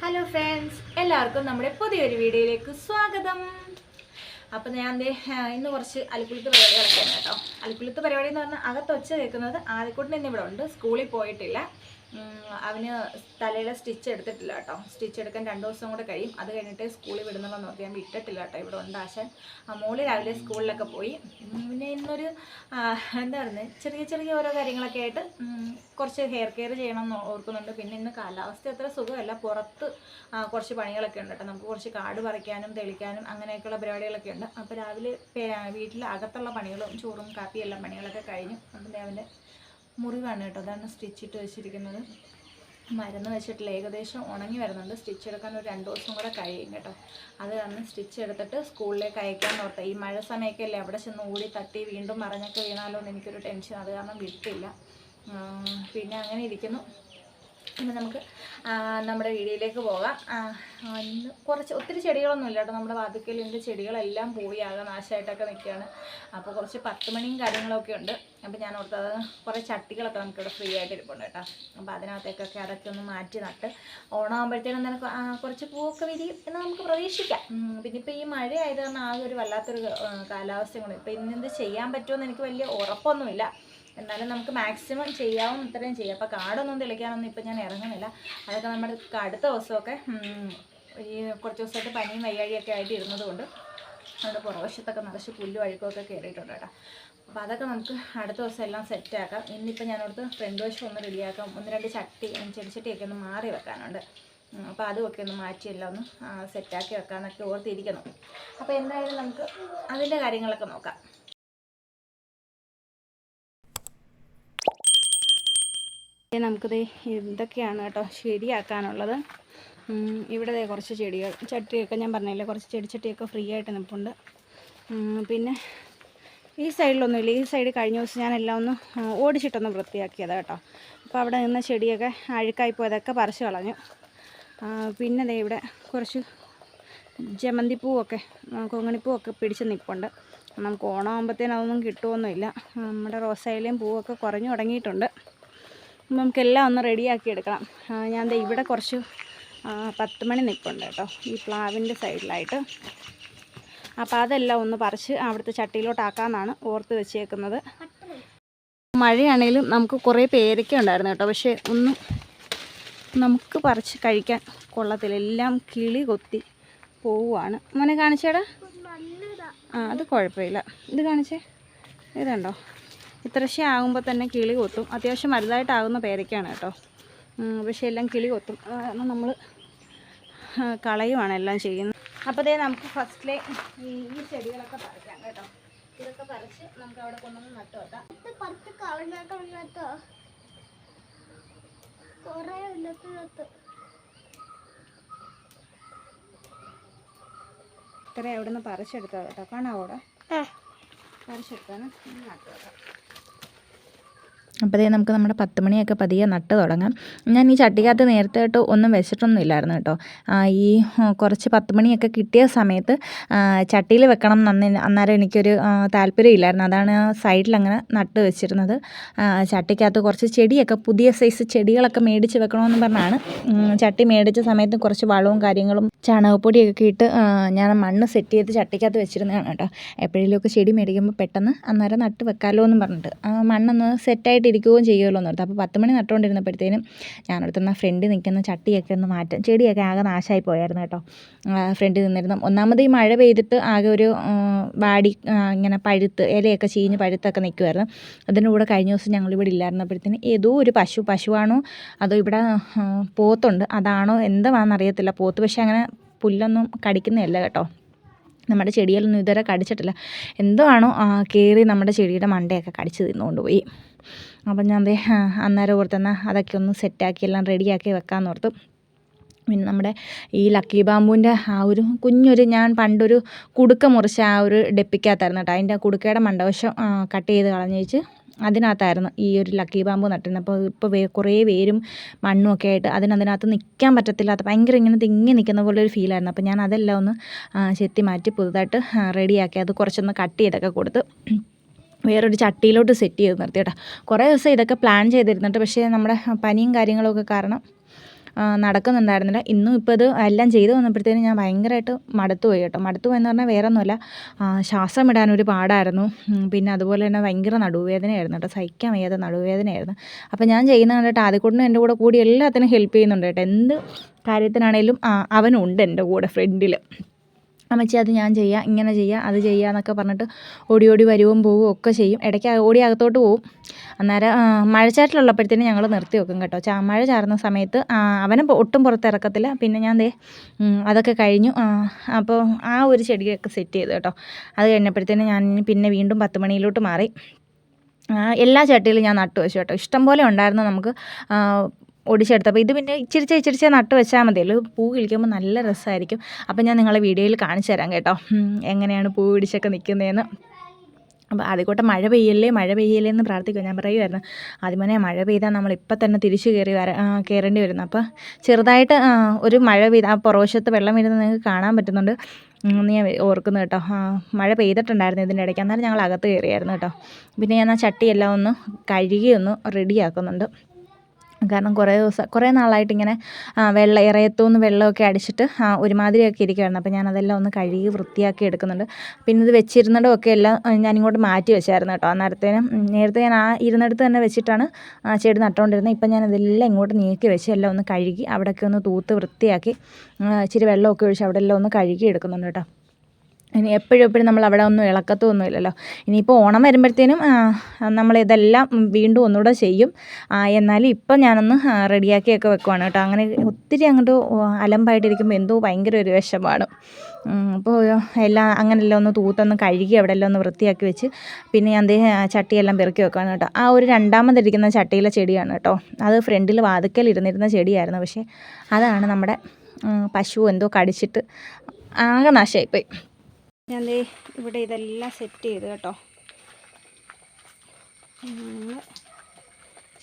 Hello friends എല്ലാവർക്കും നമ്മുടെ പുതിയൊരു വീഡിയോയിലേക്ക് സ്വാഗതം. അപ്പം ഞാൻ ഇന്ന് കുറച്ച് അലിക്കുളുത്ത് പരിപാടി ഉണ്ട് കേട്ടോ. പരിപാടി എന്ന് പറഞ്ഞാൽ അകത്ത് ഒച്ച കേൾക്കുന്നത് ആദ്യക്കൂട്ടിന് ഇന്ന് ഇവിടെ ഉണ്ട്. സ്കൂളിൽ പോയിട്ടില്ല. അവന് തലയിലെ സ്റ്റിച്ച് എടുത്തിട്ടില്ല കേട്ടോ. സ്റ്റിച്ച് എടുക്കാൻ രണ്ട് ദിവസം കൂടെ കഴിയും. അത് കഴിഞ്ഞിട്ട് സ്കൂളിൽ വിടുന്നുള്ള നോക്കി ഞാൻ വിട്ടിട്ടില്ല കേട്ടോ. ഇവിടെ ഉണ്ട് ആശാൻ. ആ മോൾ രാവിലെ സ്കൂളിലൊക്കെ പോയി. പിന്നെ ഇന്നൊരു എന്താ പറയുന്നത് ചെറിയ ചെറിയ ഓരോ കാര്യങ്ങളൊക്കെ ആയിട്ട് കുറച്ച് ഹെയർ കെയർ ചെയ്യണം എന്ന് ഓർക്കുന്നുണ്ട്. പിന്നെ ഇന്ന് കാലാവസ്ഥ അത്ര സുഖമല്ല. പുറത്ത് കുറച്ച് പണികളൊക്കെ ഉണ്ട് കേട്ടോ. നമുക്ക് കുറച്ച് കാട് പറിക്കാനും തെളിക്കാനും അങ്ങനെയൊക്കെയുള്ള പരിപാടികളൊക്കെ ഉണ്ട്. അപ്പോൾ രാവിലെ വീട്ടിൽ അകത്തുള്ള പണികളും ചോറും കാപ്പിയും എല്ലാം പണികളൊക്കെ കഴിഞ്ഞു. അപ്പം രാവിലെ മുറിവാണ് കേട്ടോ. അതാണ് സ്റ്റിച്ച് ഇട്ട് വെച്ചിരിക്കുന്നത്. മരുന്ന് വെച്ചിട്ടില്ല. ഏകദേശം ഉണങ്ങി വരുന്നുണ്ട്. സ്റ്റിച്ച് എടുക്കാൻ ഒരു രണ്ട് ദിവസം കൂടെ കഴിയും കേട്ടോ. അത് കാരണം സ്റ്റിച്ച് എടുത്തിട്ട് സ്കൂളിലേക്ക് അയക്കാൻ ഓർത്ത. ഈ മഴ സമയമൊക്കെ അല്ലേ അവിടെ ചെന്ന് ഓടി തട്ടി വീണ്ടും മറിഞ്ഞൊക്കെ വീണാലോ എന്ന് എനിക്കൊരു ടെൻഷൻ. അത് കാരണം വിട്ടില്ല. പിന്നെ അങ്ങനെ ഇരിക്കുന്നു. ഇനി നമുക്ക് നമ്മുടെ വീഡിയോയിലേക്ക് പോകാം. ഇന്ന് കുറച്ച് ഒത്തിരി ചെടികളൊന്നും ഇല്ല കേട്ടോ. നമ്മുടെ വാതിക്കലിന്റെ ചെടികളെല്ലാം പോയി ആകെ നാശമായിട്ടൊക്കെ നിൽക്കുകയാണ്. അപ്പോൾ കുറച്ച് പത്ത് മണിയും കാര്യങ്ങളൊക്കെ ഉണ്ട്. അപ്പോൾ ഞാൻ ഓർത്തത് കുറേ ചട്ടികളൊക്കെ നമുക്കിവിടെ ഫ്രീ ആയിട്ട് ഇരിപ്പുണ്ട് കേട്ടോ. അപ്പോൾ അതിനകത്തേക്കൊക്കെ അതൊക്കെ ഒന്ന് മാറ്റി നട്ട് ഓണമാകുമ്പോഴത്തേനും തന്നെ കുറച്ച് പൂവൊക്കെ വിരിയും എന്ന് നമുക്ക് പ്രതീക്ഷിക്കാം. പിന്നെ ഇപ്പോൾ ഈ മഴ ആയത് കാരണം ആകെ ഒരു വല്ലാത്തൊരു കാലാവസ്ഥയും കൂടെ ഇപ്പോൾ ഇന്നെന്ത് ചെയ്യാൻ പറ്റുമെന്ന് എനിക്ക് വലിയ ഉറപ്പൊന്നുമില്ല. എന്നാലും നമുക്ക് മാക്സിമം ചെയ്യാവുന്ന ഇത്രയും ചെയ്യാം. അപ്പോൾ കാടൊന്നും തെളിക്കാനൊന്നും ഇപ്പം ഞാൻ ഇറങ്ങുന്നില്ല. അതൊക്കെ നമ്മുടെ അടുത്ത ദിവസമൊക്കെ ഈ കുറച്ച് ദിവസമായിട്ട് പനിയും വയ്യാഴിയൊക്കെ ആയിട്ട് ഇരുന്നത് കൊണ്ട് നമ്മുടെ പുറവശത്തൊക്കെ നിറച്ച് പുല്ലും അഴുക്കൊക്കെ കയറിയിട്ടുണ്ട് കേട്ടോ. അപ്പോൾ അതൊക്കെ നമുക്ക് അടുത്ത ദിവസം എല്ലാം സെറ്റാക്കാം ഇന്നിപ്പോൾ ഞാനോടത്ത് ഫ്രണ്ട് വശം ഒന്ന് റെഡിയാക്കാം ഒന്ന് രണ്ട് ചട്ടി ചെടിച്ചട്ടിയൊക്കെ ഒന്ന് മാറി വെക്കാനുണ്ട്. അപ്പോൾ അതുമൊക്കെ ഒന്ന് മാറ്റി എല്ലാം ഒന്ന് സെറ്റാക്കി വെക്കാമെന്നൊക്കെ ഓർത്തിരിക്കണം. അപ്പോൾ എന്തായാലും നമുക്ക് അതിന്റെ കാര്യങ്ങളൊക്കെ നോക്കാം. നമുക്കിത് എന്തൊക്കെയാണ് കേട്ടോ ശരിയാക്കാനുള്ളത്? ഇവിടെ കുറച്ച് ചെടികൾ ചട്ടിയൊക്കെ ഞാൻ പറഞ്ഞില്ലേ കുറച്ച് ചെടിച്ചട്ടിയൊക്കെ ഫ്രീ ആയിട്ട് നിൽപ്പുണ്ട് പിന്നെ ഈ സൈഡിലൊന്നുമില്ല. ഈ സൈഡ് കഴിഞ്ഞ ദിവസം ഞാൻ എല്ലാം ഒന്ന് ഓടിച്ചിട്ടൊന്ന് വൃത്തിയാക്കിയതാണ് കേട്ടോ. അപ്പോൾ അവിടെ നിന്ന് ചെടിയൊക്കെ അഴുക്കായി പോയതൊക്കെ പറിച്ചു കളഞ്ഞു. പിന്നെ ദേ ഇവിടെ കുറച്ച് ജമന്തിപ്പൂവൊക്കെ കൊങ്ങണിപ്പൂവൊക്കെ പിടിച്ച് നിൽപ്പുണ്ട് നമുക്ക് ഓണമാകുമ്പോഴത്തേനും അതൊന്നും കിട്ടുമൊന്നുമില്ല നമ്മുടെ റോസയിലെയും പൂവൊക്കെ കുറഞ്ഞു തുടങ്ങിയിട്ടുണ്ട്. നമുക്കെല്ലാം ഒന്ന് റെഡിയാക്കി എടുക്കണം ഞാൻ ദേ ഇവിടെ കുറച്ച് പത്ത് മണി നിൽപ്പുണ്ട് കേട്ടോ. ഈ പ്ലാവിന്റെ സൈഡിലായിട്ട്. അപ്പോൾ അതെല്ലാം ഒന്ന് പറിച്ച് അവിടുത്തെ ചട്ടിയിലോട്ടാക്കാമെന്നാണ് ഓർത്ത് വെച്ചേക്കുന്നത്. മഴയാണെങ്കിലും നമുക്ക് കുറേ പേരൊക്കെ ഉണ്ടായിരുന്നു കേട്ടോ. പക്ഷേ ഒന്ന് നമുക്ക് പറിച്ച് കഴിക്കാൻ കൊള്ളത്തില്ല. എല്ലാം കിളി കൊത്തി പോവുകയാണ്. മോനെ കാണിച്ചേടാ. ആ അത് കുഴപ്പമില്ല. ഇത് കാണിച്ചേ. ഇതുണ്ടോ? ഇത്രശ്ശേ ആകുമ്പോൾ തന്നെ കിളി കൊത്തും. അത്യാവശ്യം വലുതായിട്ടാകുന്ന പേരയ്ക്കാണ് കേട്ടോ. പക്ഷേ എല്ലാം കിളി കൊത്തും. കാരണം നമ്മൾ കളയുവാണ് എല്ലാം ചെയ്യുന്നത്. അപ്പോൾ അതേ നമുക്ക് ഫസ്റ്റിലെ ഈ ചെടികളൊക്കെ പറിക്കാം കേട്ടോ. ഇതൊക്കെ പറിച്ച് നമുക്ക് അവിടെ കൊണ്ടുവന്ന് നട്ടു വെക്കാം. കൊറേ ഉള്ളത് ഇത്രയും അവിടെ നിന്ന് പറിച്ചെടുത്തത് കേട്ടോ. കാണാവോ അവിടെ? പറിച്ചെടുത്താണ് നട്ടു വെക്കാം. അപ്പോൾ നമുക്ക് നമ്മുടെ പത്ത് മണിയൊക്കെ പതിയെ നട്ട് തുടങ്ങാം. ഞാൻ ഈ ചട്ടിക്കകത്ത് നേരത്തെ ആയിട്ട് ഒന്നും വെച്ചിട്ടൊന്നും ഇല്ലായിരുന്നു കേട്ടോ ഈ കുറച്ച് പത്ത് മണിയൊക്കെ കിട്ടിയ സമയത്ത് ചട്ടിയിൽ വെക്കണം എന്ന് അന്നേരം എനിക്കൊരു താല്പര്യം ഇല്ലായിരുന്നു. അതാണ് സൈഡിൽ അങ്ങനെ നട്ട് വെച്ചിരുന്നത്. ചട്ടിക്കകത്ത് കുറച്ച് ചെടിയൊക്കെ പുതിയ സൈസ് ചെടികളൊക്കെ മേടിച്ച് വെക്കണമെന്ന് പറഞ്ഞാണ്. ചട്ടി മേടിച്ച സമയത്ത് കുറച്ച് വളവും കാര്യങ്ങളും ചാണകപ്പൊടിയൊക്കെ ഇട്ട് ഞാൻ മണ്ണ് സെറ്റ് ചെയ്ത് ചട്ടിക്കകത്ത് വെച്ചിരുന്നതാണ് കേട്ടോ. എപ്പോഴെങ്കിലുമൊക്കെ ചെടി മേടിക്കുമ്പോൾ പെട്ടെന്ന് അന്നേരം നട്ട് വെക്കാമല്ലോ എന്ന് പറഞ്ഞിട്ട് മണ്ണൊന്ന് സെറ്റായിട്ട് ഇരിക്കുകയും ചെയ്യുമല്ലോ എന്ന് ഓർത്ത്. അപ്പോൾ പത്ത് മണി നട്ടുകൊണ്ടിരുന്നപ്പോഴത്തേനും ഞാനടുത്തുന്ന ഫ്രണ്ട് നിൽക്കുന്ന ചട്ടിയൊക്കെ ഒന്ന് മാറ്റാം ചെടിയൊക്കെ ആകെ നാശമായി പോയായിരുന്നു കേട്ടോ. ഫ്രണ്ടിൽ നിന്നിരുന്നു. ഒന്നാമത് ഈ മഴ പെയ്തിട്ട് ആകെ ഒരു വാടി ഇങ്ങനെ പഴുത്ത് ഇലയൊക്കെ ചീഞ്ഞ് പഴുത്തൊക്കെ നിൽക്കുമായിരുന്നു അതിന്റെ കൂടെ കഴിഞ്ഞ ദിവസം ഞങ്ങളിവിടെ ഇല്ലായിരുന്നപ്പോഴത്തേന് ഏതോ ഒരു പശു പശുവാണോ അതോ ഇവിടെ പോത്തുണ്ട്. അതാണോ എന്താണെന്ന് അറിയത്തില്ല പോത്ത് പക്ഷേ അങ്ങനെ പുല്ലൊന്നും കടിക്കുന്നതല്ല കേട്ടോ. നമ്മുടെ ചെടികളൊന്നും ഇതുവരെ കടിച്ചിട്ടില്ല. എന്തോ ആണോ കയറി നമ്മുടെ ചെടിയുടെ മണ്ടയൊക്കെ കടിച്ച് തിന്നുകൊണ്ട് പോയി. അപ്പം ഞാൻ അതേ അന്നേരം ഓർത്തെന്നാൽ അതൊക്കെ ഒന്ന് സെറ്റാക്കി എല്ലാം റെഡിയാക്കി വെക്കാമെന്ന് ഓർത്തു. പിന്നെ നമ്മുടെ ഈ ലക്കി ബാമ്പുവിന്റെ ആ ഒരു കുഞ്ഞൊരു ഞാൻ പണ്ടൊരു കുടുക്ക മുറിച്ച ആ ഒരു ഡെപ്പിക്കകത്തായിരുന്നു കേട്ടോ. അതിന്റെ കുടുക്കയുടെ മണ്ടവശം കട്ട് ചെയ്ത് കളഞ്ഞേച്ച് അതിനകത്തായിരുന്നു ഈ ഒരു ലക്കി ബാമ്പു നട്ടിരുന്നത്. അപ്പോൾ ഇപ്പോൾ വേ കുറേ വേരും മണ്ണും ഒക്കെ ആയിട്ട് അതിനതിനകത്ത് നിൽക്കാൻ പറ്റത്തില്ലാത്ത ഭയങ്കര ഇങ്ങനെ തിങ്ങി നിൽക്കുന്ന പോലെ ഒരു ഫീലായിരുന്നു അപ്പോൾ ഞാൻ അതെല്ലാം ഒന്ന് ചെത്തി മാറ്റി പുതുതായിട്ട് റെഡിയാക്കി അത് കുറച്ചൊന്ന് കട്ട് ചെയ്തൊക്കെ കൊടുത്ത് വേറൊരു ചട്ടിയിലോട്ട് സെറ്റ് ചെയ്ത് നിർത്തി കേട്ടോ. കുറേ ദിവസം ഇതൊക്കെ പ്ലാൻ ചെയ്തിരുന്നിട്ട് പക്ഷേ നമ്മുടെ പനിയും കാര്യങ്ങളൊക്കെ കാരണം നടക്കുന്നുണ്ടായിരുന്നില്ല. ഇന്നും ഇപ്പോൾ ഇത് എല്ലാം ചെയ്തു വന്നപ്പോഴത്തേനും ഞാൻ ഭയങ്കരമായിട്ട് മടുത്തു പോയി കേട്ടോ. മടുത്തു പോയെന്ന് പറഞ്ഞാൽ വേറെ ഒന്നുമല്ല ശ്വാസം ഇടാനൊരു പാടായിരുന്നു. പിന്നെ അതുപോലെ തന്നെ ഭയങ്കര നടുവേദനയായിരുന്നു കേട്ടോ. സഹിക്കാൻ വയ്യാത്ത നടുവേദനയായിരുന്നു. അപ്പോൾ ഞാൻ ചെയ്യുന്ന കണ്ടിട്ട് ആദ്യക്കൂടിനും എന്റെ കൂടെ കൂടി എല്ലാത്തിനും ഹെൽപ്പ് ചെയ്യുന്നുണ്ട് കേട്ടോ. എന്ത് കാര്യത്തിനാണേലും അവനുണ്ട് എന്റെ കൂടെ ഫ്രണ്ടിൽ അമ്മച്ചി അത് ഞാൻ ചെയ്യാം ഇങ്ങനെ ചെയ്യാം അത് ചെയ്യാം എന്നൊക്കെ പറഞ്ഞിട്ട് ഓടി ഓടി വരുവും പോവും ഒക്കെ ചെയ്യും. ഇടയ്ക്ക് ഓടി അകത്തോട്ട് പോവും. അന്നേരം മഴച്ചാറ്റിലുള്ളപ്പോഴത്തേനും ഞങ്ങൾ നിർത്തി വെക്കും കേട്ടോ. ചാ മഴ ചാർന്ന സമയത്ത് അവനും ഒട്ടും പുറത്തിറക്കത്തില്ല. പിന്നെ ഞാൻ ദേ അതൊക്കെ കഴിഞ്ഞു. അപ്പോൾ ആ ഒരു ചെടിയൊക്കെ സെറ്റ് ചെയ്തു കേട്ടോ. അത് കഴിഞ്ഞപ്പോഴത്തേനും ഞാൻ പിന്നെ വീണ്ടും പത്ത് മണിയിലോട്ട് മാറി. എല്ലാ ചട്ടിയിലും ഞാൻ നട്ടു വെച്ചു കേട്ടോ. ഇഷ്ടംപോലെ ഉണ്ടായിരുന്നു നമുക്ക്. ആ, ഒടിച്ചെടുത്തപ്പോൾ ഇത് പിന്നെ ഇച്ചിരിച്ച ഇച്ചിരിച്ച നട്ട് വെച്ചാൽ മതിയല്ലോ പൂ കിളിക്കുമ്പോൾ നല്ല രസമായിരിക്കും അപ്പോൾ ഞാൻ നിങ്ങളെ വീഡിയോയിൽ കാണിച്ചു തരാം കേട്ടോ. എങ്ങനെയാണ് പൂ പിടിച്ചൊക്കെ നിൽക്കുന്നതെന്ന് അപ്പോൾ ആദ്യക്കൂട്ടം മഴ പെയ്യല്ലേ? മഴ പെയ്യല്ലേ എന്ന് പ്രാർത്ഥിക്കും ഞാൻ പറയുമായിരുന്നു ആദ്യമേ മഴ പെയ്താൽ നമ്മൾ ഇപ്പം തന്നെ തിരിച്ചു കയറി വര കയറേണ്ടി വരുന്നു. അപ്പോൾ ചെറുതായിട്ട് ഒരു മഴ പെയ്ത് ആ പുറവശത്ത് വെള്ളം വരുന്നത് നിങ്ങൾക്ക് കാണാൻ പറ്റുന്നുണ്ട്. എന്ന് ഞാൻ ഓർക്കുന്നു കേട്ടോ. മഴ പെയ്തിട്ടുണ്ടായിരുന്നു ഇതിന്റെ ഇടയ്ക്ക്. അന്നേരം ഞങ്ങൾ അകത്ത് കയറിയായിരുന്നു കേട്ടോ. പിന്നെ ഞാൻ ആ ചട്ടിയെല്ലാം ഒന്ന് കഴുകി ഒന്ന് റെഡിയാക്കുന്നുണ്ട് കാരണം കുറേ ദിവസം കുറേ നാളായിട്ട് ഇങ്ങനെ വെള്ളം ഇറയത്തുനിന്ന് വെള്ളമൊക്കെ അടിച്ചിട്ട് ഒരുമാതിരിയൊക്കെ ഇരിക്കുകയായിരുന്നു അപ്പോൾ ഞാനതെല്ലാം ഒന്ന് കഴുകി വൃത്തിയാക്കി എടുക്കുന്നുണ്ട്. പിന്നെ ഇത് വെച്ചിരുന്നിടമൊക്കെ എല്ലാം ആ, ഞാനിങ്ങോട്ട് മാറ്റി വെച്ചായിരുന്നു കേട്ടോ. അന്നേരത്തേനും നേരത്തെ ഞാൻ ആ ഇരുന്നിടത്ത് തന്നെ വെച്ചിട്ടാണ് ആ ചെടി നട്ടുകൊണ്ടിരുന്നത്. ഇപ്പം ഞാൻ ഇതെല്ലാം ഇങ്ങോട്ട് നീക്കി വെച്ച് എല്ലാം ഒന്ന് കഴുകി അവിടെയൊക്കെ ഒന്ന് തൂത്ത് വൃത്തിയാക്കി ഇച്ചിരി വെള്ളമൊക്കെ ഒഴിച്ച് അവിടെ എല്ലാം ഒന്ന് കഴുകി എടുക്കുന്നുണ്ട് കേട്ടോ. ഇനി എപ്പോഴും എപ്പോഴും നമ്മൾ അവിടെ ഒന്നും ഇളക്കത്തൊന്നുമില്ലല്ലോ ഇനിയിപ്പോൾ ഓണം വരുമ്പോഴത്തേനും നമ്മൾ ഇതെല്ലാം വീണ്ടും ഒന്നുകൂടെ ചെയ്യും. എന്നാലും ഇപ്പം ഞാനൊന്ന് റെഡിയാക്കിയൊക്കെ വെക്കുവാണ് കേട്ടോ. അങ്ങനെ ഒത്തിരി അങ്ങോട്ട് അലമ്പായിട്ടിരിക്കുമ്പോൾ എന്തോ ഭയങ്കര ഒരു വിഷമാണ്. അപ്പോൾ എല്ലാം അങ്ങനെല്ലാം ഒന്ന് തൂത്തൊന്ന് കഴുകി അവിടെ എല്ലാം ഒന്ന് വൃത്തിയാക്കി വെച്ച് പിന്നെ ഞാൻ ചട്ടിയെല്ലാം പെറുക്കി വെക്കുകയാണ് കേട്ടോ. ആ ഒരു രണ്ടാമതിരിക്കുന്ന ചട്ടിയിലെ ചെടിയാണ് കേട്ടോ. അത് ഫ്രണ്ടിൽ വാതുക്കൽ ഇരുന്നിരുന്ന ചെടിയായിരുന്നു. പക്ഷേ അതാണ് നമ്മുടെ പശു എന്തോ കടിച്ചിട്ട് ആകെ നാശമായിപ്പോയി ഞാൻ ദേ ഇവിടെ ഇതെല്ലാം സെറ്റ് ചെയ്ത് കേട്ടോ.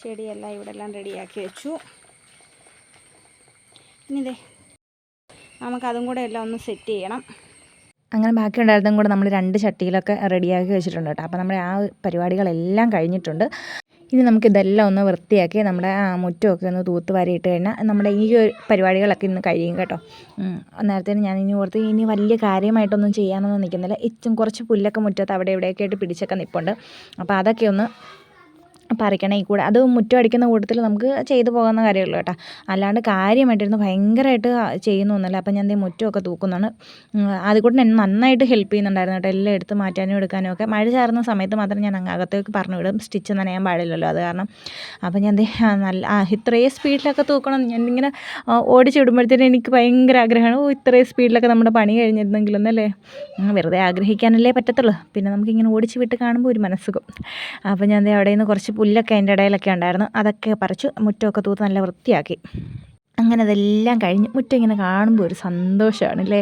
ചെടിയെല്ലാം ഇവിടെ എല്ലാം റെഡിയാക്കി വെച്ചു. ഇനി ദേ നമുക്കതും കൂടെ എല്ലാം ഒന്ന് സെറ്റ് ചെയ്യണം. അങ്ങനെ ബാക്കി ഉണ്ടായിരുന്നതും കൂടെ നമ്മൾ രണ്ട് ചട്ടിയിലൊക്കെ റെഡിയാക്കി വെച്ചിട്ടുണ്ട് കേട്ടോ. അപ്പോൾ നമ്മുടെ ആ പരിപാടികളെല്ലാം കഴിഞ്ഞിട്ടുണ്ട്. ഇനി നമുക്ക് ഇതെല്ലാം ഒന്ന് വൃത്തിയാക്കി നമ്മുടെ മുറ്റമൊക്കെ ഒന്ന് തൂത്ത് വാരിയിട്ട് കഴിഞ്ഞാൽ നമ്മുടെ ഈ ഒരു പരിപാടികളൊക്കെ ഇന്ന് കഴിയും കേട്ടോ. നേരത്തെ ഞാൻ ഇനി ഓർത്ത് ഇനി വലിയ കാര്യമായിട്ടൊന്നും ചെയ്യാനൊന്നും നിൽക്കുന്നില്ല. ഇച്ചും കുറച്ച് പുല്ലൊക്കെ മുറ്റത്ത് അവിടെ ഇവിടെയൊക്കെ ആയിട്ട് പിടിച്ചൊക്കെ നിൽപ്പുണ്ട് അപ്പോൾ അതൊക്കെ ഒന്ന് പറിക്കണം ഈ കൂടെ. അത് മുറ്റം അടിക്കുന്ന കൂട്ടത്തിൽ നമുക്ക് ചെയ്തു പോകുന്ന കാര്യമുള്ളൂ കേട്ടോ. അല്ലാണ്ട് കാര്യമായിട്ടിരുന്ന് ഭയങ്കരമായിട്ട് ചെയ്യുന്നൊന്നുമില്ല അപ്പം ഞാൻ ദേ മുറ്റമൊക്കെ തൂക്കുന്നതാണ്. അതുകൊണ്ട് എന്നെ നന്നായിട്ട് ഹെൽപ്പ് ചെയ്യുന്നുണ്ടായിരുന്നു കേട്ടോ. എല്ലാം എടുത്ത് മാറ്റാനും എടുക്കാനും ഒക്കെ. മഴ ചേർന്ന സമയത്ത് മാത്രം ഞാൻ അങ്ങ് അകത്തേക്ക് പറഞ്ഞു വിടും. സ്റ്റിച്ച് നനയാൻ പാടില്ലല്ലോ അത് കാരണം. അപ്പം ഞാൻ നല്ല ഇത്രയും സ്പീഡിലൊക്കെ തൂക്കണം. ഞാൻ ഇങ്ങനെ ഓടിച്ച് ഓടിച്ചിടുമ്പോഴത്തേനും എനിക്ക് ഭയങ്കര ആഗ്രഹമാണ്. ഓ ഇത്രയും സ്പീഡിലൊക്കെ നമ്മുടെ പണി കഴിഞ്ഞിരുന്നെങ്കിലൊന്നല്ലേ വെറുതെ ആഗ്രഹിക്കാനല്ലേ പറ്റത്തുള്ളൂ. പിന്നെ നമുക്കിങ്ങനെ ഓടിച്ച് വിട്ട് കാണുമ്പോൾ ഒരു മനസ്സുഖം. അപ്പം ഞാൻ അവിടെ നിന്ന് കുറച്ച് പുല്ലൊക്കെ അതിന്റെ ഇടയിലൊക്കെ ഉണ്ടായിരുന്നു. അതൊക്കെ പറിച്ചു മുറ്റമൊക്കെ തൂത്ത് നല്ല വൃത്തിയാക്കി. അങ്ങനെ അതെല്ലാം കഴിഞ്ഞ് മുറ്റം ഇങ്ങനെ കാണുമ്പോൾ ഒരു സന്തോഷമാണ് അല്ലേ?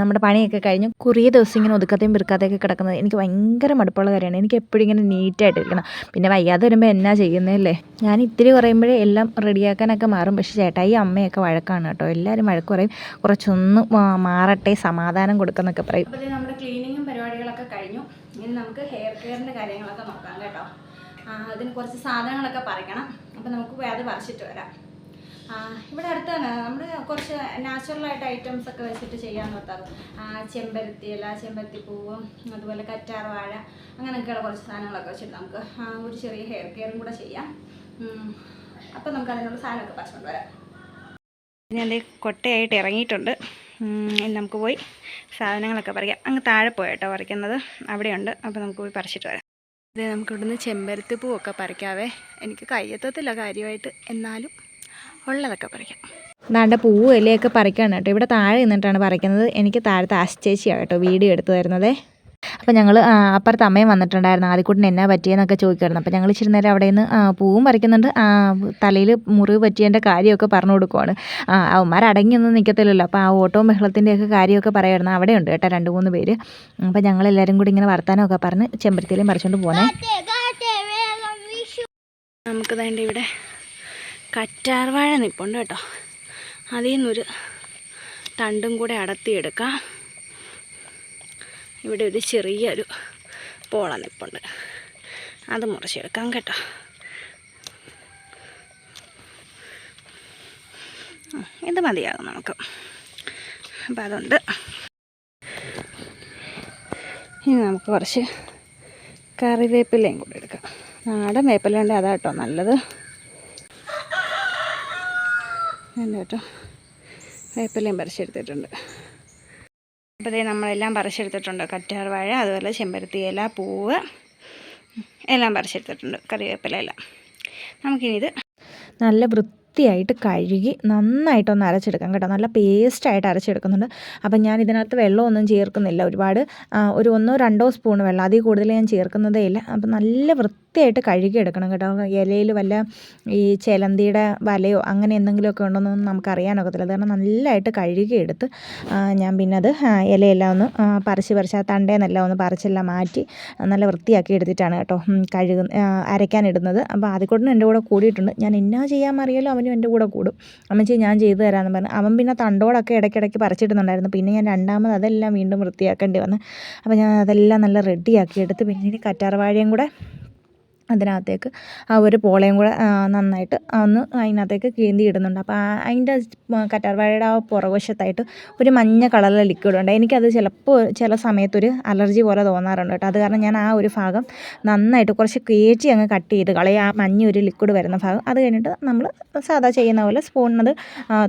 നമ്മുടെ പണിയൊക്കെ കഴിഞ്ഞ് കുറേ ദിവസം ഇങ്ങനെ ഒതുക്കത്തെയും പിറുക്കാതെയൊക്കെ കിടക്കുന്നത് എനിക്ക് ഭയങ്കര മടുപ്പുള്ള കാര്യമാണ്. എനിക്ക് എപ്പോഴും ഇങ്ങനെ നീറ്റായിട്ട് ഇരിക്കണം. പിന്നെ വയ്യാതെ വരുമ്പോൾ എന്നാ ചെയ്യുന്നതല്ലേ ഞാൻ ഇത്തിരി കുറയുമ്പോഴേ എല്ലാം റെഡിയാക്കാനൊക്കെ മാറും. പക്ഷേ ചേട്ടാ ഈ അമ്മയൊക്കെ വഴക്കാണ് കേട്ടോ. എല്ലാവരും വഴക്ക് പറയും. കുറച്ചൊന്ന് മാറട്ടെ സമാധാനം കൊടുക്കുന്നൊക്കെ പറയും. നമ്മുടെ ക്ലീനിങ്ങും പരിപാടികളൊക്കെ കഴിഞ്ഞു. ഇനി നമുക്ക് ഹെയർ കെയറിന്റെ കാര്യങ്ങളൊക്കെ നോക്കാം കേട്ടോ. അതിന് കുറച്ച് സാധനങ്ങളൊക്കെ പറിക്കണം. അപ്പോൾ നമുക്ക് അത് പറിച്ചിട്ട് വരാം. ഇവിടെ അടുത്താണ്. നമ്മൾ കുറച്ച് നാച്ചുറലായിട്ട് ഐറ്റംസ് ഒക്കെ വെച്ചിട്ട് ചെയ്യാൻ നോക്കാറ്. ചെമ്പരത്തി ഇല ചെമ്പരത്തി പൂവും അതുപോലെ കറ്റാർ വാഴ അങ്ങനെയൊക്കെയുള്ള കുറച്ച് സാധനങ്ങളൊക്കെ വെച്ചിട്ട് നമുക്ക് ഒരു ചെറിയ ഹെയർ കെയറും കൂടെ ചെയ്യാം. അപ്പോൾ നമുക്ക് അതിനുള്ള സാധനമൊക്കെ പറിച്ചുകൊണ്ട് വരാം. ഞാൻ കൊട്ടയായിട്ട് ഇറങ്ങിയിട്ടുണ്ട്. നമുക്ക് പോയി സാധനങ്ങളൊക്കെ പറിക്കാം. അങ്ങ് താഴെ പോയിട്ടോ പറിക്കുന്നത്. അവിടെയുണ്ട്. അപ്പോൾ നമുക്ക് പോയി പറിച്ചിട്ട് വരാം. ഇത് നമുക്ക് ഇവിടുന്ന് ചെമ്പരത്തി പൂവൊക്കെ പറിക്കാവേ. എനിക്ക് കയ്യെത്തത്തില്ല കാര്യമായിട്ട്. എന്നാലും ഉള്ളതൊക്കെ പറിക്കാം. നാണ്ട പൂവ് ഇലയൊക്കെ പറിക്കാണ് കേട്ടോ. ഇവിടെ താഴെ നിന്നിട്ടാണ് പറിക്കുന്നത്. എനിക്ക് താഴത്തെ അശ്ചേച്ചിയാണ് കേട്ടോ വീഡിയോ എടുത്തു തരുന്നത്. അപ്പോൾ ഞങ്ങൾ അപ്പുറത്ത് അമ്മയും വന്നിട്ടുണ്ടായിരുന്നു. ആദ്യക്കൂട്ടിന് എന്നാ പറ്റിയെന്നൊക്കെ ചോദിക്കുമായിരുന്നു അപ്പോൾ ഞങ്ങൾ ഇച്ചിരി നേരം അവിടെ നിന്ന് പൂവും പറിക്കുന്നുണ്ട്. തലയിൽ മുറിവ് പറ്റിയതിന്റെ കാര്യമൊക്കെ പറഞ്ഞു കൊടുക്കുവാണ്. അവന്മാർ അടങ്ങിയൊന്നും നിൽക്കത്തില്ലല്ലോ അപ്പോൾ ആ ഓട്ടവും ബഹളത്തിന്റെയൊക്കെ കാര്യമൊക്കെ പറയായിരുന്നു അവിടെ ഉണ്ട് കേട്ടോ രണ്ട് മൂന്ന് പേര്. അപ്പോൾ ഞങ്ങളെല്ലാവരും കൂടി ഇങ്ങനെ വർത്താനമൊക്കെ പറഞ്ഞ് ചെമ്പരത്തിയിലും പറിച്ചുകൊണ്ട് പോകണേ നമുക്ക് വേണ്ട ഇവിടെ കറ്റാർവാഴ നിൽപ്പുണ്ട് കേട്ടോ. അതിൽ നിന്നൊരു തണ്ടും കൂടെ അടത്തിയെടുക്കാം. ഇവിടെ ഒരു ചെറിയൊരു പോള നിപ്പുണ്ട്. അത് മുറിച്ചെടുക്കാം കേട്ടോ. ഇത് മതിയാകും നമുക്ക്. അപ്പം അതുണ്ട്. ഇനി നമുക്ക് കുറച്ച് കറിവേപ്പിലയും കൂടി എടുക്കാം. നാടൻ വേപ്പില ഉണ്ട് അതാ കേട്ടോ നല്ലത്. വേണ്ട കേട്ടോ. വേപ്പിലയും പറിച്ചെടുത്തിട്ടുണ്ട്. അപ്പോൾ ഇതേ നമ്മളെല്ലാം പറിച്ചെടുത്തിട്ടുണ്ട്. കറ്റാർ വാഴ അതുപോലെ ചെമ്പരത്തി ഇല പൂവ് എല്ലാം പറിച്ചെടുത്തിട്ടുണ്ട്. കറിവേപ്പില എല്ലാം നമുക്കിനിത് നല്ല വൃത്തിയായിട്ട് കഴുകി നന്നായിട്ടൊന്ന് അരച്ചെടുക്കാം കേട്ടോ. നല്ല പേസ്റ്റായിട്ട് അരച്ചെടുക്കുന്നുണ്ട്. അപ്പം ഞാൻ ഇതിനകത്ത് വെള്ളമൊന്നും ചേർക്കുന്നില്ല. ഒരുപാട് ഒരു ഒന്നോ രണ്ടോ സ്പൂൺ വെള്ളം. അതിൽ കൂടുതൽ ഞാൻ ചേർക്കുന്നതേ ഇല്ല. അപ്പം നല്ല വൃത്തിയായിട്ട് കഴുകിയെടുക്കണം കേട്ടോ. ഇലയിൽ വല്ല ഈ ചിലന്തിയുടെ വലയോ അങ്ങനെ എന്തെങ്കിലുമൊക്കെ ഉണ്ടോയെന്നൊന്നും നമുക്ക് അറിയാനൊക്കത്തില്ല അത് കാരണം നല്ലതായിട്ട് കഴുകിയെടുത്ത് ഞാൻ പിന്നെ അത് ഇലയെല്ലാം ഒന്ന് പറിച്ച് പറിച്ച് ആ തണ്ടേന്നെല്ലാം ഒന്ന് പറിച്ചെല്ലാം മാറ്റി നല്ല വൃത്തിയാക്കി എടുത്തിട്ടാണ് കേട്ടോ കഴുകുന്ന അരയ്ക്കാനിടുന്നത്. അപ്പോൾ ആദ്യക്കൂട്ടൻ എന്റെ കൂടെ കൂടിയിട്ടുണ്ട്. ഞാൻ എന്നാ ചെയ്യാൻ അറിയാലോ അവനും എന്റെ കൂടെ കൂടും. അമ്മച്ചി ഞാൻ ചെയ്തു തരാമെന്ന് പറഞ്ഞു. അവൻ പിന്നെ തണ്ടോടൊക്കെ ഇടയ്ക്കിടയ്ക്ക് പറിച്ചിടുന്നുണ്ടായിരുന്നു. പിന്നെ ഞാൻ രണ്ടാമത് അതെല്ലാം വീണ്ടും വൃത്തിയാക്കേണ്ടി വന്നു. അപ്പോൾ ഞാൻ അതെല്ലാം നല്ല റെഡിയാക്കി എടുത്ത് പിന്നെ കറ്റാർവാഴയും കൂടെ അതിനകത്തേക്ക് ആ ഒരു പോളയും കൂടെ നന്നായിട്ട് ഒന്ന് അതിനകത്തേക്ക് കീന്തി ഇടുന്നുണ്ട്. അപ്പോൾ അതിന്റെ കറ്റാർവാഴയുടെ ആ പുറകുവശത്തായിട്ട് ഒരു മഞ്ഞ കളറിലെ ലിക്വിഡ് ഉണ്ട്. എനിക്കത് ചിലപ്പോൾ ചില സമയത്തൊരു അലർജി പോലെ തോന്നാറുണ്ട് കേട്ടോ. അത് കാരണം ഞാൻ ആ ഒരു ഭാഗം നന്നായിട്ട് കുറച്ച് കയറ്റി അങ്ങ് കട്ട് ചെയ്ത് കളയും. ആ മഞ്ഞ ഒരു ലിക്വിഡ് വരുന്ന ഭാഗം. അത് കഴിഞ്ഞിട്ട് നമ്മൾ സാധാ ചെയ്യുന്ന പോലെ സ്പൂണിനത്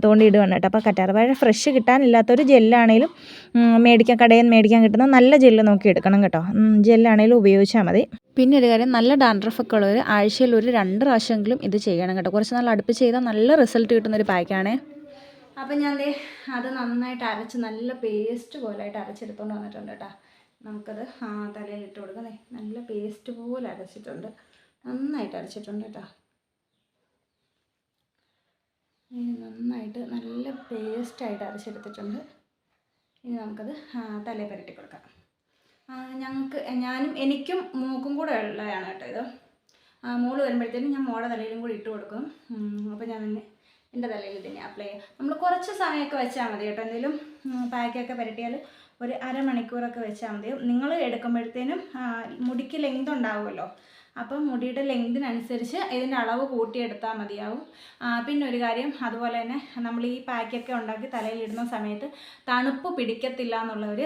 തോണ്ടി ഇടുകയാണ് കേട്ടോ. അപ്പോൾ കറ്റാർവാഴ ഫ്രഷ് കിട്ടാനില്ലാത്തൊരു ജെല്ലാണേലും മേടിക്കാൻ കടയിൽ നിന്ന് മേടിക്കാൻ കിട്ടുന്ന നല്ല ജെല്ല് നോക്കി എടുക്കണം കേട്ടോ. ജെല്ലാണേലും ഉപയോഗിച്ചാൽ മതി. പിന്നെ ഒരു കാര്യം നല്ല ഡാൻഡ്രഫൊക്കെ ഉള്ളവർ ആഴ്ചയിൽ ഒരു രണ്ട് പ്രാവശ്യമെങ്കിലും ഇത് ചെയ്യണം കേട്ടോ. കുറച്ച് നാൾ അടുപ്പ് ചെയ്താൽ നല്ല റിസൾട്ട് കിട്ടുന്നൊരു പാക്കാണേ അപ്പം ഞാൻ ദേ അത് നന്നായിട്ട് അരച്ച് നല്ല പേസ്റ്റ് പോലായിട്ട് അരച്ചെടുത്തോണ്ട് വന്നിട്ടുണ്ട് കേട്ടോ. നമുക്കത് തലയിൽ ഇട്ട് കൊടുക്കണേ നല്ല പേസ്റ്റ് പോലെ അരച്ചിട്ടുണ്ട്. നന്നായിട്ട് അരച്ചിട്ടുണ്ട് കേട്ടോ. നന്നായിട്ട് നല്ല പേസ്റ്റായിട്ട് അരച്ചെടുത്തിട്ടുണ്ട്. ഇനി നമുക്കത് തലയിൽ പുരട്ടി കൊടുക്കാം. ഞങ്ങൾക്ക് ഞാനും എനിക്കും മൂക്കും കൂടെ ഉള്ളതാണ് കേട്ടോ ഇത്. മോൾ വരുമ്പോഴത്തേനും ഞാൻ മോളുടെ തലയിലും കൂടി ഇട്ട് കൊടുക്കും. അപ്പോൾ ഞാൻ എന്റെ തലയിൽ തന്നെ അപ്ലൈ ചെയ്യാം. നമ്മൾ കുറച്ച് സമയമൊക്കെ വെച്ചാൽ മതി കേട്ടോ. എന്തെങ്കിലും പാക്കൊക്കെ പുരട്ടിയാൽ ഒരു അരമണിക്കൂറൊക്കെ വെച്ചാൽ മതി. നിങ്ങൾ എടുക്കുമ്പോഴത്തേനും മുടിക്ക് ലെങ്ത് ഉണ്ടാവുമല്ലോ. അപ്പം മുടിയുടെ ലെങ്തിനനുസരിച്ച് ഇതിന്റെ അളവ് കൂട്ടിയെടുത്താൽ മതിയാവും. പിന്നെ ഒരു കാര്യം അതുപോലെ തന്നെ നമ്മൾ ഈ പാക്കൊക്കെ ഉണ്ടാക്കി തലയിലിടുന്ന സമയത്ത് തണുപ്പ് പിടിക്കത്തില്ല എന്നുള്ളവർ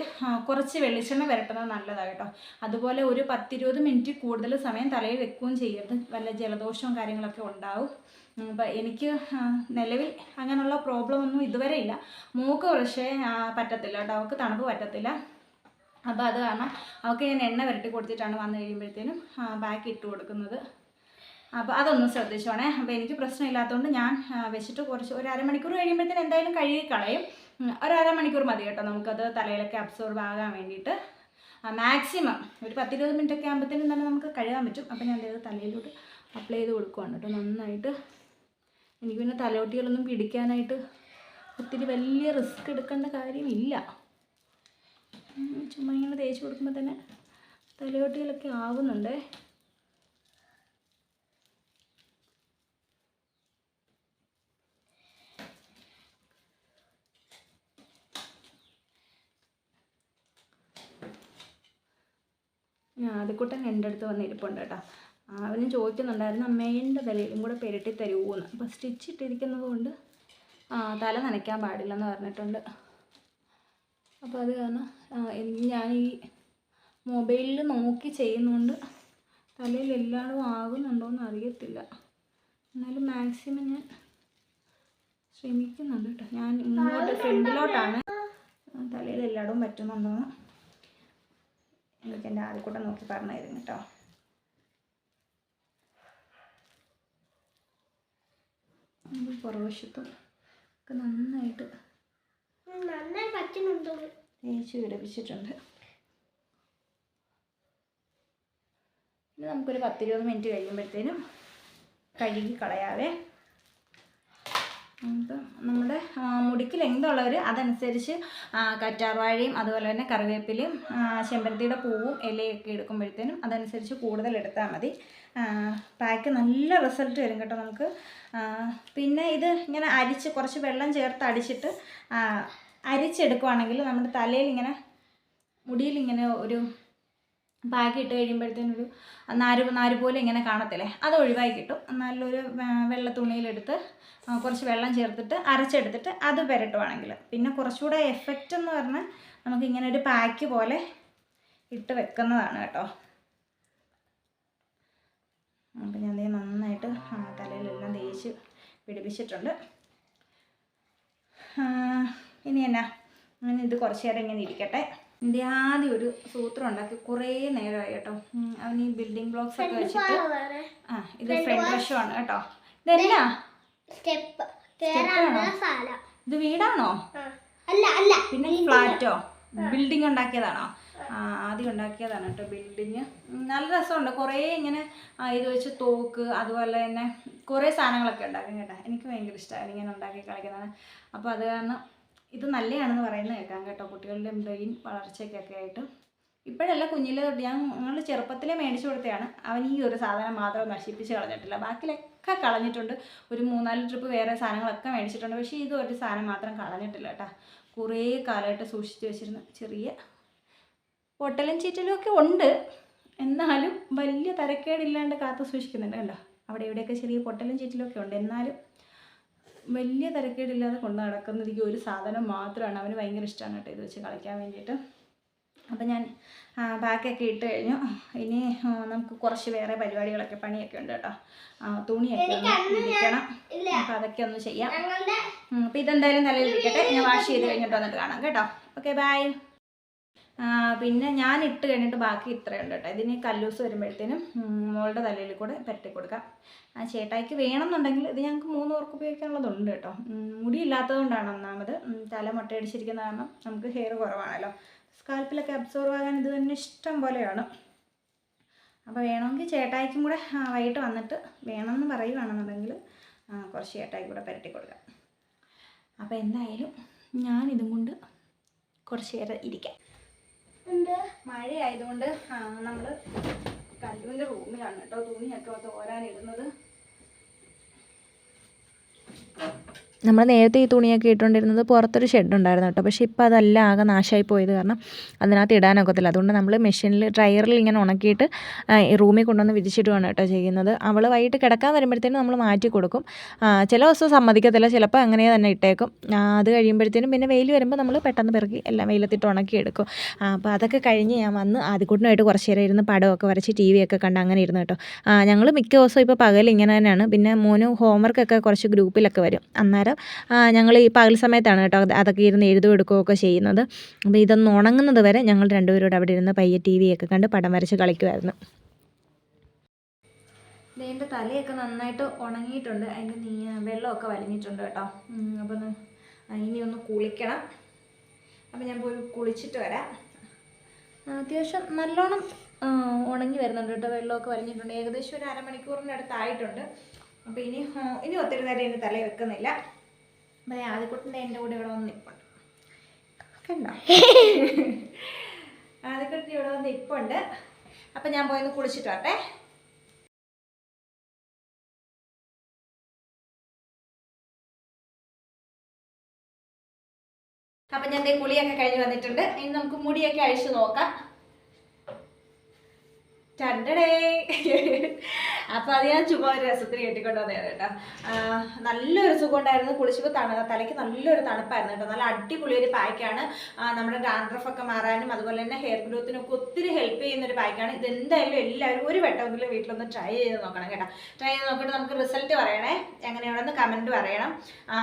കുറച്ച് വെളിച്ചെണ്ണ വരട്ടുന്നത് നല്ലതാണ് കേട്ടോ. അതുപോലെ ഒരു പത്തിരുപത് മിനിറ്റ് കൂടുതൽ സമയം തലയിൽ വെക്കുകയും ചെയ്യരുത്. വല്ല ജലദോഷവും കാര്യങ്ങളൊക്കെ ഉണ്ടാവും. അപ്പം എനിക്ക് നിലവിൽ അങ്ങനെയുള്ള പ്രോബ്ലം ഒന്നും ഇതുവരെ ഇല്ല. മൂക്ക് പക്ഷേ പറ്റത്തില്ല കേട്ടോ. അവൾക്ക് തണുപ്പ് പറ്റത്തില്ല. അപ്പോൾ അത് കാരണം അവൾക്ക് ഞാൻ എണ്ണ വരട്ടി കൊടുത്തിട്ടാണ് വന്നു കഴിയുമ്പോഴത്തേനും ബാക്ക് ഇട്ട് കൊടുക്കുന്നത്. അപ്പോൾ അതൊന്ന് ശ്രദ്ധിച്ചോണേ അപ്പോൾ എനിക്ക് പ്രശ്നമില്ലാത്തതുകൊണ്ട് ഞാൻ വെച്ചിട്ട് കുറച്ച് ഒരു അരമണിക്കൂർ കഴിയുമ്പോഴത്തേനും എന്തായാലും കഴുകി കളയും. ഒരു അരമണിക്കൂർ മതി കേട്ടോ നമുക്കത് തലയിലൊക്കെ അബ്സോർബ് ആകാൻ വേണ്ടിയിട്ട്. മാക്സിമം ഒരു പത്തിരുപത് മിനിറ്റ് ഒക്കെ ആകുമ്പോഴത്തേനും തന്നെ നമുക്ക് കഴുകാൻ പറ്റും. അപ്പോൾ ഞാൻ എന്തായാലും തലയിലോട്ട് അപ്ലൈ ചെയ്ത് കൊടുക്കുവാണ് കേട്ടോ. നന്നായിട്ട് എനിക്ക് പിന്നെ തലയോട്ടികളൊന്നും പിടിക്കാനായിട്ട് ഒത്തിരി വലിയ റിസ്ക് എടുക്കേണ്ട കാര്യമില്ല. ചുമ്മാ ഇങ്ങനെ തേച്ച് കൊടുക്കുമ്പോൾ തന്നെ തലയോട്ടികളൊക്കെ ആവുന്നുണ്ടേ. ആദ്യക്കൂട്ടൻ എന്റെ അടുത്ത് വന്ന് ഇരിപ്പുണ്ട് കേട്ടോ. അവന് ചോദിക്കുന്നുണ്ടായിരുന്നു അമ്മേന്റെ തലയിലും കൂടെ പെരട്ടി തരുമോ എന്ന് അപ്പോൾ സ്റ്റിച്ച് ഇട്ടിരിക്കുന്നത് കൊണ്ട് തല നനയ്ക്കാൻ പാടില്ലെന്ന് പറഞ്ഞിട്ടുണ്ട്. അപ്പോൾ അത് കാരണം ഞാൻ ഈ മൊബൈലിൽ നോക്കി ചെയ്യുന്നതുകൊണ്ട് തലയിൽ എല്ലായിടും ആകുന്നുണ്ടോയെന്ന് അറിയത്തില്ല. എന്നാലും മാക്സിമം ഞാൻ ശ്രമിക്കുന്നുണ്ട് കേട്ടോ. ഞാൻ ഇങ്ങോട്ട് ഫ്രണ്ടിലോട്ടാണ്. തലയിൽ എല്ലായിടവും പറ്റുന്നുണ്ടോയെന്ന് എനിക്ക് എന്റെ ആദ്യക്കൂട്ടം നോക്കി പറഞ്ഞായിരുന്നു കേട്ടോ. പുറവശത്തും ഒക്കെ നന്നായിട്ട് തേച്ച് പിടിപ്പിച്ചിട്ടുണ്ട് ഇത് നമുക്കൊരു പത്തിരുപത് മിനിറ്റ് കഴിയുമ്പോഴത്തേനും കഴുകി കളയാവേ. നമ്മുടെ മുടിക്ക് ലെങ്തുള്ളവർ അതനുസരിച്ച് കറ്റാർവാഴയും അതുപോലെ തന്നെ കറിവേപ്പിലയും ചെമ്പരത്തിയുടെ പൂവും ഇലയൊക്കെ എടുക്കുമ്പോഴത്തേനും അതനുസരിച്ച് കൂടുതൽ എടുത്താൽ മതി. പാക്ക് നല്ല റിസൾട്ട് വരും കേട്ടോ നമുക്ക്. പിന്നെ ഇത് ഇങ്ങനെ അരിച്ച് കുറച്ച് വെള്ളം ചേർത്ത് അടിച്ചിട്ട് അരിച്ചെടുക്കുവാണെങ്കിൽ നമ്മുടെ തലയിൽ ഇങ്ങനെ മുടിയിൽ ഇങ്ങനെ ഒരു പാക്ക് ഇട്ട് കഴിയുമ്പോഴത്തേനൊരു നാര് നാര് പോലെ ഇങ്ങനെ കാണത്തില്ലേ? അത് ഒഴിവായി കിട്ടും. നല്ലൊരു വെള്ള തുണിയിലെടുത്ത് കുറച്ച് വെള്ളം ചേർത്തിട്ട് അരച്ചെടുത്തിട്ട് അത് പുരട്ടുവാണെങ്കിൽ. പിന്നെ കുറച്ചുകൂടെ എഫക്റ്റ് എന്ന് പറഞ്ഞാൽ നമുക്ക് ഇങ്ങനെ ഒരു പാക്ക് പോലെ ഇട്ട് വെക്കുന്നതാണ് കേട്ടോ. അപ്പം ഞാൻ ദേ നന്നായിട്ട് തലയിലെല്ലാം തേച്ച് പിടിപ്പിച്ചിട്ടുണ്ട്. ഇനി എന്നാ? ഇനി ഇത് കുറച്ച് നേരം ഇങ്ങനെ ഇരിക്കട്ടെ. എന്റെ ആദ്യം ഒരു സൂത്രം ഉണ്ടാക്കി കുറേ നേരമായി കേട്ടോ. അവൻ ഈ ബിൽഡിംഗ് ബ്ലോക്സ് ഒക്കെ വെച്ചിട്ട് ആ ഇത് ഫ്രണ്ട് വശമാണ് കേട്ടോ. ഇതെന്നാ? സ്റ്റെപ്പ് ഇത് വീടാണോ? അല്ല അല്ല. പിന്നെ ഫ്ലാറ്റോ ബിൽഡിംഗ് ഉണ്ടാക്കിയതാണോ? ആദ്യം ഉണ്ടാക്കിയതാണ് കേട്ടോ ബിൽഡിങ്. നല്ല രസമുണ്ട്. കുറേ ഇങ്ങനെ ഇത് വെച്ച് തോക്ക് അതുപോലെ തന്നെ കുറേ സാധനങ്ങളൊക്കെ ഉണ്ടാക്കും കേട്ടോ. എനിക്ക് ഭയങ്കര ഇഷ്ടമാണ് ഇങ്ങനെ ഉണ്ടാക്കി കളിക്കുന്നതാണ് അപ്പോൾ അത് കാരണം ഇത് നല്ലതാണെന്ന് പറയുന്നത് കേൾക്കാം കേട്ടോ. കുട്ടികളുടെ ബ്രെയിൻ വളർച്ചയ്ക്കൊക്കെ ആയിട്ട്. ഇപ്പോഴല്ല കുഞ്ഞിലെ തൊട്ട് ഞാൻ ഞങ്ങൾ ചെറുപ്പത്തിലെ മേടിച്ചു കൊടുത്തതാണ്. അവൻ ഈ ഒരു സാധനം മാത്രം നശിപ്പിച്ച് കളഞ്ഞിട്ടില്ല. ബാക്കിലൊക്കെ കളഞ്ഞിട്ടുണ്ട്. ഒരു മൂന്നാൽ ട്രിപ്പ് വേറെ സാധനങ്ങളൊക്കെ മേടിച്ചിട്ടുണ്ട്. പക്ഷേ ഇത് ഒരു സാധനം മാത്രം കളഞ്ഞിട്ടില്ല കേട്ടോ. കുറേ കാലമായിട്ട് സൂക്ഷിച്ച് വെച്ചിരുന്ന ചെറിയ പൊട്ടലും ചീറ്റലും ഒക്കെ ഉണ്ട്. എന്നാലും വലിയ തരക്കേടില്ലാണ്ട് കാത്തു സൂക്ഷിക്കുന്നുണ്ട് അല്ല അവിടെ ഇവിടെയൊക്കെ ചെറിയ പൊട്ടലും ചീറ്റലും ഒക്കെ ഉണ്ട്. എന്നാലും വലിയ തരക്കേടില്ലാതെ കൊണ്ട് നടക്കുന്നത് ഈ ഒരു സാധനം മാത്രമാണ് അവന് ഭയങ്കര ഇഷ്ടമാണ് കേട്ടോ ഇത് വെച്ച് കളിക്കാൻ വേണ്ടിയിട്ട്. അപ്പം ഞാൻ ബാക്കൊക്കെ ഇട്ട് കഴിഞ്ഞു. ഇനി നമുക്ക് കുറച്ച് വേറെ പരിപാടികളൊക്കെ പണിയൊക്കെ ഉണ്ട് കേട്ടോ. തുണിയൊക്കെ ഒന്ന് വിരിക്കണം. അപ്പം അതൊക്കെ ഒന്ന് ചെയ്യാം. അപ്പം ഇതെന്തായാലും തലയിൽ ഇരിക്കട്ടെ. ഞാൻ വാഷ് ചെയ്ത് കഴിഞ്ഞിട്ട് വന്നിട്ട് കാണാം കേട്ടോ. ഓക്കെ ബൈ പിന്നെ ഞാൻ ഇട്ട് കഴിഞ്ഞിട്ട് ബാക്കി ഇത്രയുണ്ട് കേട്ടോ. ഇതിന് കല്ലൂസ് വരുമ്പോഴത്തേനും മോളുടെ തലയിൽ കൂടെ പരട്ടി കൊടുക്കാം. ആ ചേട്ടായിക്ക് വേണമെന്നുണ്ടെങ്കിൽ ഇത് ഞങ്ങൾക്ക് മൂന്ന് പേർക്ക് ഉപയോഗിക്കാനുള്ളതുണ്ട് കേട്ടോ. മുടിയില്ലാത്തത് കൊണ്ടാണ് ഒന്നാമത്. തല മുട്ടയടിച്ചിരിക്കുന്ന കാരണം നമുക്ക് ഹെയർ കുറവാണല്ലോ. സ്കാൽപ്പിലൊക്കെ അബ്സോർവ് ആകാൻ ഇത് തന്നെ ഇഷ്ടം പോലെയാണ്. അപ്പോൾ വേണമെങ്കിൽ ചേട്ടായിക്കും കൂടെ വൈകിട്ട് വന്നിട്ട് വേണമെന്ന് പറയുവാണെന്നുണ്ടെങ്കിൽ കുറച്ച് ചേട്ടായി കൂടെ പരട്ടി കൊടുക്കാം. അപ്പോൾ എന്തായാലും ഞാനിതും കൊണ്ട് കുറച്ച് നേരം ഇരിക്കാം. ഉണ്ട് മഴയായതുകൊണ്ട് നമ്മൾ കല്ലുവിന്റെ റൂമിലാണ് കേട്ടോ തുണിയൊക്കെ തോരാനിടുന്നത് നമ്മൾ നേരത്തെ ഈ തുണിയൊക്കെ ഇട്ടുകൊണ്ടിരുന്നത് പുറത്തൊരു ഷെഡ് ഉണ്ടായിരുന്നു കേട്ടോ. പക്ഷേ ഇപ്പോൾ അതല്ല ആകെ നാശമായി പോയത് കാരണം അതിനകത്ത് ഇടാനൊക്കത്തില്ല അതുകൊണ്ട് നമ്മൾ മെഷീനിൽ ഡ്രയറിൽ ഇങ്ങനെ ഉണക്കിയിട്ട് റൂമിൽ കൊണ്ടുവന്ന് വിരിച്ചിടുകയാണ് കേട്ടോ ചെയ്യുന്നത്. അവൾ വൈകിട്ട് കിടക്കാൻ വരുമ്പോഴത്തേനും നമ്മൾ മാറ്റി കൊടുക്കും. ചില ദിവസം സമ്മതിക്കത്തില്ല. ചിലപ്പോൾ അങ്ങനെ തന്നെ ഇട്ടേക്കും. അത് കഴിയുമ്പോഴത്തേനും പിന്നെ വെയിൽ വരുമ്പോൾ നമ്മൾ പെട്ടെന്ന് പിറക്കി എല്ലാം വെയിലത്തിട്ട് ഉണക്കിയെടുക്കും. അപ്പോൾ അതൊക്കെ കഴിഞ്ഞ് ഞാൻ വന്ന് ആദ്യക്കൂട്ടിനായിട്ട് കുറച്ച് നേരം ഇരുന്ന് പടമൊക്കെ വരച്ച് ടി വി ഒക്കെ കണ്ട് അങ്ങനെ ഇരുന്ന് കേട്ടോ. ഞങ്ങൾ മിക്ക ദിവസവും ഇപ്പോൾ പകൽ ഇങ്ങനെ തന്നെയാണ്. പിന്നെ മോന് ഹോംവർക്കൊക്കെ കുറച്ച് ഗ്രൂപ്പിലൊക്കെ വരും. അന്നേരം ഞങ്ങൾ ഈ പകൽ സമയത്താണ് കേട്ടോ അത് അതൊക്കെ ഇരുന്ന് എഴുതും എടുക്കുകയൊക്കെ ചെയ്യുന്നത്. അപ്പോൾ ഇതൊന്ന് ഉണങ്ങുന്നത് വരെ ഞങ്ങൾ രണ്ടുപേരോട് അവിടെ ഇരുന്ന് പയ്യെ ടി വി ഒക്കെ കണ്ട് പടം വരച്ച് കളിക്കുമായിരുന്നു. എന്റെ തലയൊക്കെ നന്നായിട്ട് ഉണങ്ങിയിട്ടുണ്ട്. അതിന്റെ നീ വെള്ളമൊക്കെ വലിഞ്ഞിട്ടുണ്ട് കേട്ടോ. അപ്പം ഇനി ഒന്ന് കുളിക്കണം. അപ്പം ഞാൻ പോയി കുളിച്ചിട്ട് വരാം. അത്യാവശ്യം നല്ലോണം ഉണങ്ങി വരുന്നുണ്ട് കേട്ടോ. വെള്ളമൊക്കെ വലിഞ്ഞിട്ടുണ്ട്. ഏകദേശം ഒരു അരമണിക്കൂറിന്റെ അടുത്തായിട്ടുണ്ട്. അപ്പോൾ ഇനി ഇനി ഒത്തിരി നേരം ഇനി തലയിൽ വെക്കുന്നില്ല. അപ്പോൾ ആദ്യക്കുട്ടിന്റെ എന്റെ കൂടെ ഇവിടെ വന്ന് നിൽപ്പുണ്ട് ആദ്യക്കുട്ടി ഇവിടെ വന്ന് നിൽപ്പുണ്ട് അപ്പം ഞാൻ പോയി കുളിച്ചിട്ട് വരട്ടെ. അപ്പം ഞാൻ കുളിയൊക്കെ കഴിഞ്ഞ് വന്നിട്ടുണ്ട്. ഇനി നമുക്ക് മുടിയൊക്കെ അഴിച്ചു നോക്കാം. ചണ്ടടേ. അപ്പോൾ അത് ഞാൻ ചുമ്മാ ഒരു രസത്തിന് കെട്ടിക്കൊണ്ട് കേട്ടോ. നല്ലൊരു സുഖം ഉണ്ടായിരുന്നു കുളിച്ചപ്പോൾ തണു തലയ്ക്ക് നല്ലൊരു തണുപ്പായിരുന്നു കേട്ടോ. നല്ല അടിപൊളി ഒരു പായ്ക്കാണ്. നമ്മുടെ ഡാൻഡ്രഫ് ഒക്കെ മാറാനും അതുപോലെ തന്നെ ഹെയർ ഗ്രോത്തിനൊക്കെ ഒത്തിരി ഹെൽപ്പ് ചെയ്യുന്ന ഒരു പായ്ക്കാണ്. ഇത് എന്തായാലും എല്ലാവരും ഒരു വട്ടമെങ്കിലും വീട്ടിലൊന്ന് ട്രൈ ചെയ്ത് നോക്കണം കേട്ടോ. ട്രൈ ചെയ്ത് നോക്കിയിട്ട് നമുക്ക് റിസൾട്ട് പറയണേ. എങ്ങനെയാണെന്ന് കമന്റ് പറയണം.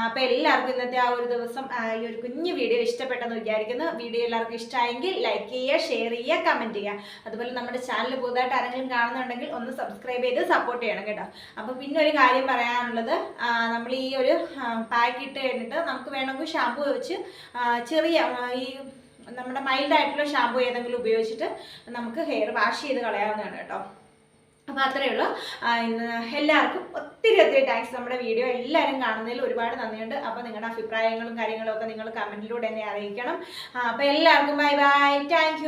അപ്പോൾ എല്ലാവർക്കും ഇന്നത്തെ ആ ഒരു ദിവസം ഈ ഒരു കുഞ്ഞു വീഡിയോ ഇഷ്ടപ്പെട്ടെന്ന് വിചാരിക്കുന്നു. വീഡിയോ എല്ലാവർക്കും ഇഷ്ടമായെങ്കിൽ ലൈക്ക് ചെയ്യുക ഷെയർ ചെയ്യുക കമന്റ് ചെയ്യുക. അതുപോലെ നമ്മുടെ ചാനൽ പുതുതായിട്ട് ആരെങ്കിലും കാണുന്നുണ്ടെങ്കിൽ ഒന്ന് സബ്സ്ക്രൈബ് ചെയ്ത് സപ്പോർട്ട് ചെയ്യണം കേട്ടോ. അപ്പോൾ പിന്നെ ഒരു കാര്യം പറയാനുള്ളത് നമ്മൾ ഈ ഒരു പാക്ക് ഇട്ട് കഴിഞ്ഞിട്ട് നമുക്ക് വേണമെങ്കിൽ ഷാമ്പു വെച്ച് ചെറിയ ഈ നമ്മുടെ മൈൽഡ് ആയിട്ടുള്ള ഷാമ്പു ഏതെങ്കിലും ഉപയോഗിച്ചിട്ട് നമുക്ക് ഹെയർ വാഷ് ചെയ്ത് കളയാവുന്നതാണ് കേട്ടോ. അപ്പോൾ അത്രയേ ഉള്ളൂ. എല്ലാവർക്കും ഒത്തിരി ഒത്തിരി താങ്ക്സ് നമ്മുടെ വീഡിയോ എല്ലാവരും കാണുന്നതിൽ ഒരുപാട് നന്ദിയുണ്ട്. അപ്പോൾ നിങ്ങളുടെ അഭിപ്രായങ്ങളും കാര്യങ്ങളും ഒക്കെ നിങ്ങൾ കമന്റിലൂടെ എന്നെ അറിയിക്കണം. അപ്പോൾ എല്ലാവർക്കും ബൈ ബൈ താങ്ക്